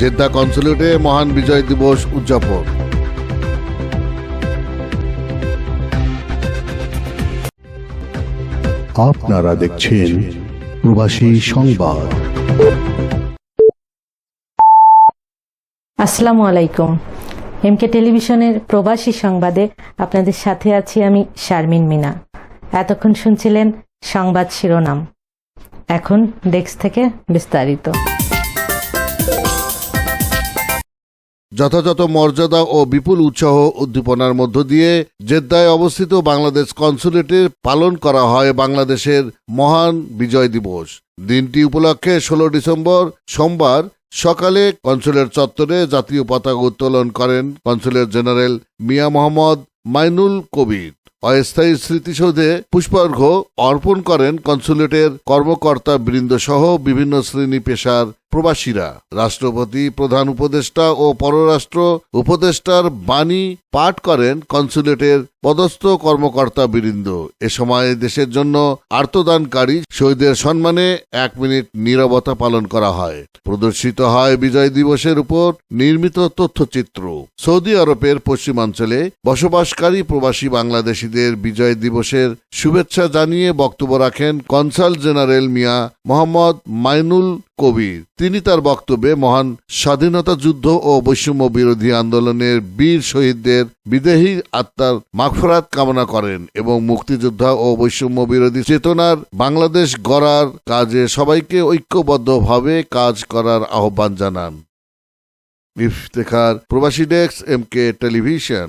Jeddah কনসুলেটে মহান বিজয় দিবস উদযাপন। আপনারা দেখছেন প্রবাসী সংবাদ। আসসালামু আলাইকুম। এমকে টেলিভিশনের প্রবাসী সংবাদে আপনাদের সাথে আছি আমি শারমিন মিনা। এতক্ষণ শুনছিলেন সংবাদ শিরোনাম। এখন ডেস্ক থেকে বিস্তারিত। যথাযথ মর্যাদা ও বিপুল উৎসাহ উদ্দীপনার মধ্য দিয়ে জেদ্দায় অবস্থিত বাংলাদেশ কনসুলেটে পালন করা হয় বাংলাদেশের মহান বিজয় দিবস। দিনটি উপলক্ষে ষোলো ডিসেম্বর সোমবার সকালে কনসুলের চত্বরে জাতীয় পতাকা উত্তোলন করেন কনসুলের জেনারেল মিয়া মোহাম্মদ মাইনুল কবির। অস্থায়ী স্মৃতিসৌধে পুষ্পার্ঘ্য অর্পণ করেন কনসুলেটের কর্মকর্তা বৃন্দ সহ বিভিন্ন শ্রেণি পেশার প্রবাসীরা। রাষ্ট্রপতি, প্রধান উপদেষ্টা ও পররাষ্ট্র উপদেষ্টার বাণী পাঠ করেন কনসুলেটের পদস্থ কর্মকর্তা বৃন্দ। এ সময় দেশের জন্য আর্তদানকারী শহীদের সম্মানে এক মিনিট নীরবতা পালন করা হয়। প্রদর্শিত হয় বিজয় দিবসের উপর নির্মিত তথ্যচিত্র। সৌদি আরবের পশ্চিমাঞ্চলে বসবাসকারী প্রবাসী বাংলাদেশিদের বিজয় দিবসের শুভেচ্ছা জানিয়ে বক্তব্য রাখেন কনসাল জেনারেল মিয়া মোহাম্মদ মাইনুল কবির। তিনি তার বক্তব্যে মহান স্বাধীনতা যুদ্ধ ও বৈষম্য বিরোধী আন্দোলনের বীর শহীদদের বিদেহী আত্মার মাগফরাত কামনা করেন এবং মুক্তিযোদ্ধা ও বৈষম্য বিরোধী চেতনার বাংলাদেশ গড়ার কাজে সবাইকে ঐক্যবদ্ধভাবে কাজ করার আহ্বান জানান। ইফতেখার প্রবাসী ডেস্ক এম কে টেলিভিশন।